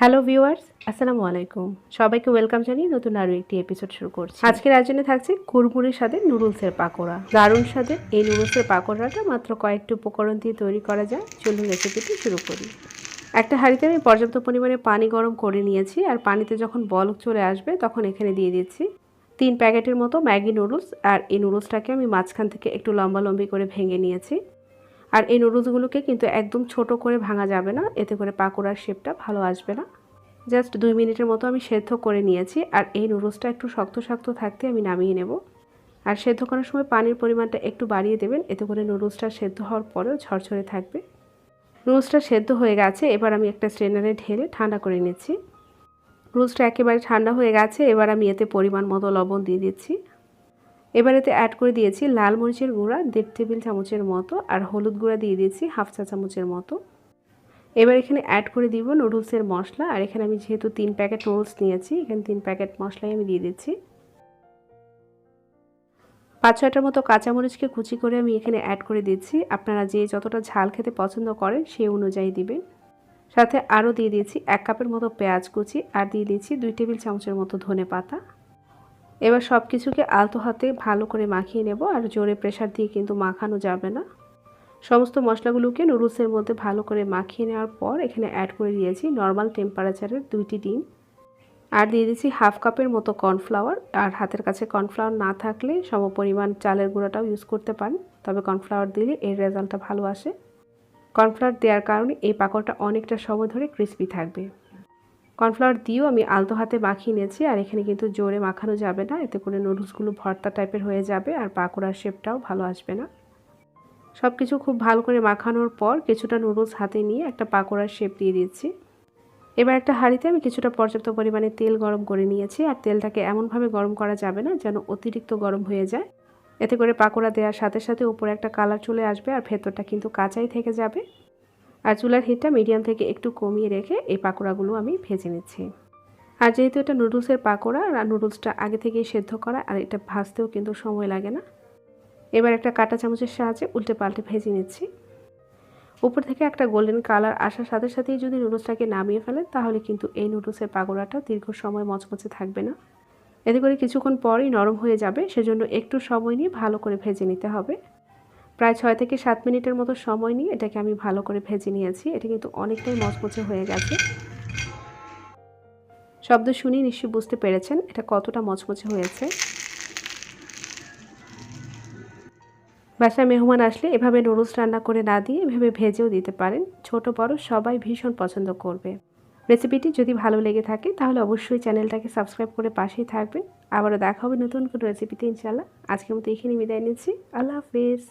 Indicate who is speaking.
Speaker 1: Hello viewers আসসালামু আলাইকুম সবাইকে ওয়েলকাম জানিয়ে নতুন আরও একটি এপিসোড শুরু করছি। আজকের আয়োজনে থাকছে কুরমুরির সাথে নুডলসের পাকোড়া। দারুণ স্বাদে এই নুডলসের পাকোড়াটা মাত্র কয়েকটি উপকরণ দিয়ে তৈরি করা যায়। চলুন রেসিপিটি শুরু করি। একটা হাঁড়িতে আমি পর্যাপ্ত পরিমাণে পানি গরম করে নিয়েছি আর পানিতে যখন বলক চলে আসবে তখন এখানে দিয়ে দিচ্ছি তিন প্যাকেটের মতো ম্যাগি নুডলস আর এই নুডলসটাকে আমি মাঝখান থেকে একটু লম্বা লম্বি করে ভেঙে নিয়েছি। আর এই নুডলসগুলোকে কিন্তু একদম ছোট করে ভাঙা যাবে না। এতে করে পাকোড়ার শেপটা ভালো আসবে না। জাস্ট দুই মিনিটের মতো আমি সেদ্ধ করে নিয়েছি আর এই নুডলসটা একটু শক্ত শক্ত থাকতে আমি নামিয়ে নেব। আর সেদ্ধ করার সময় পানির পরিমাণটা একটু বাড়িয়ে দেবেন। এতে করে নুডলসটা সেদ্ধ হওয়ার পরেও ঝরঝরে থাকবে। নুডলসটা সেদ্ধ হয়ে গেছে, এবার আমি একটা স্ট্রেনারে ঢেলে ঠান্ডা করে নিচ্ছি। নুডলসটা একেবারে ঠান্ডা হয়ে গেছে, এবার আমি এতে পরিমাণ মতো লবণ দিয়ে দিচ্ছি। এবার এতে অ্যাড করে দিয়েছি লাল মরিচের গুঁড়া, দেড় টেবিল চামচের মতো, আর হলুদ গুঁড়া দিয়ে দিয়েছি হাফ চা চামচের মতো। এবার এখানে অ্যাড করে দিব নুডলসের মশলা, আর এখানে আমি যেহেতু তিন প্যাকেট নুডলস নিয়েছি, এখানে তিন প্যাকেট মশলাই আমি দিয়ে দিচ্ছি। পাঁচ ছয়টার মতো কাঁচামরিচকে কুচি করে আমি এখানে অ্যাড করে দিচ্ছি। আপনারা যে যতটা ঝাল খেতে পছন্দ করেন সেই অনুযায়ী দিবেন। সাথে আরও দিয়ে দিয়েছি এক কাপের মতো পেঁয়াজ কুচি, আর দিয়ে দিয়েছি দুই টেবিল চামচের মতো ধনে পাতা এবার সব কিছুকে আলতো হাতে ভালো করে মাখিয়ে নেব আর জোরে প্রেশার দিয়ে কিন্তু মাখানো যাবে না। সমস্ত মশলাগুলোকে নুডলসের মধ্যে ভালো করে মাখিয়ে নেওয়ার পর এখানে অ্যাড করে দিয়েছি নর্মাল টেম্পারেচারের দুইটি ডিম। আর দিয়ে দিয়েছি হাফ কাপের মতো কর্নফ্লাওয়ার আর হাতের কাছে কর্নফ্লাওয়ার না থাকলে সম পরিমাণ চালের গুঁড়োটাও ইউজ করতে পারেন। তবে কর্নফ্লাওয়ার দিলে এর রেজাল্টটা ভালো আসে। কর্নফ্লাওয়ার দেওয়ার কারণে এই পাকড়টা অনেকটা সময় ধরে ক্রিস্পি থাকবে। কর্নফ্লাওয়ার দিয়েও আমি আলতো হাতে মাখিয়ে নিয়েছি, আর এখানে কিন্তু জোরে মাখানো যাবে না। এতে করে নুডলসগুলো ভর্তা টাইপের হয়ে যাবে, আর পাকোড়ার শেপটাও ভালো আসবে না। সব কিছু খুব ভালো করে মাখানোর পর কিছুটা নুডলস হাতে নিয়ে একটা পাকোড়ার শেপ দিয়ে দিচ্ছি। এবার একটা হাঁড়িতে আমি কিছুটা পর্যাপ্ত পরিমাণে তেল গরম করে নিয়েছি, আর তেলটাকে এমনভাবে গরম করা যাবে না যেন অতিরিক্ত গরম হয়ে যায়। এতে করে পাকোড়া দেওয়ার সাথে সাথে উপরে একটা কালার চলে আসবে, আর ভেতরটা কিন্তু কাঁচাই থেকে যাবে। আর চুলার হিটটা মিডিয়াম থেকে একটু কমিয়ে রেখে এই পাকোড়াগুলো আমি ভেজে নিচ্ছি। আর যেহেতু এটা নুডলসের পাকোড়া, আর নুডলসটা আগে থেকেই সেদ্ধ করা, আর এটা ভাজতেও কিন্তু সময় লাগে না, এবার একটা কাঁটা চামচের সাহায্যে উল্টে পাল্টে ভেজে নিচ্ছি। উপর থেকে একটা গোল্ডেন কালার আসার সাথে সাথেই যদি নুডলসটাকে নামিয়ে ফেলে তাহলে কিন্তু এই নুডলসের পাকোড়াটা দীর্ঘ সময় মচমচে থাকবে না। এতে করে কিছুক্ষণ পরই নরম হয়ে যাবে, সেজন্য একটু সময় নিয়ে ভালো করে ভেজে নিতে হবে। প্রায় ছয় থেকে সাত মিনিটের মতো সময় নিয়ে এটাকে আমি ভালো করে ভেজে নিয়েছি। এটা কিন্তু অনেকটাই মচমচে হয়ে গেছে। শব্দ শুনি নিশ্চয়ই বুঝতে পেরেছেন এটা কতটা মচমচে হয়েছে। বাসায় মেহমান আসলে এভাবে নুডলস রান্না করে না দিয়ে এভাবে ভেজেও দিতে পারেন। ছোট, বড় সবাই ভীষণ পছন্দ করবে। রেসিপিটি যদি ভালো লেগে থাকে তাহলে অবশ্যই চ্যানেলটাকে সাবস্ক্রাইব করে পাশেই থাকবেন। আবারও দেখা হবে নতুন কোনো রেসিপিতে ইনশাল্লাহ আজকের মতো এখানে বিদায় নিচ্ছি। আল্লাহ হাফিজ।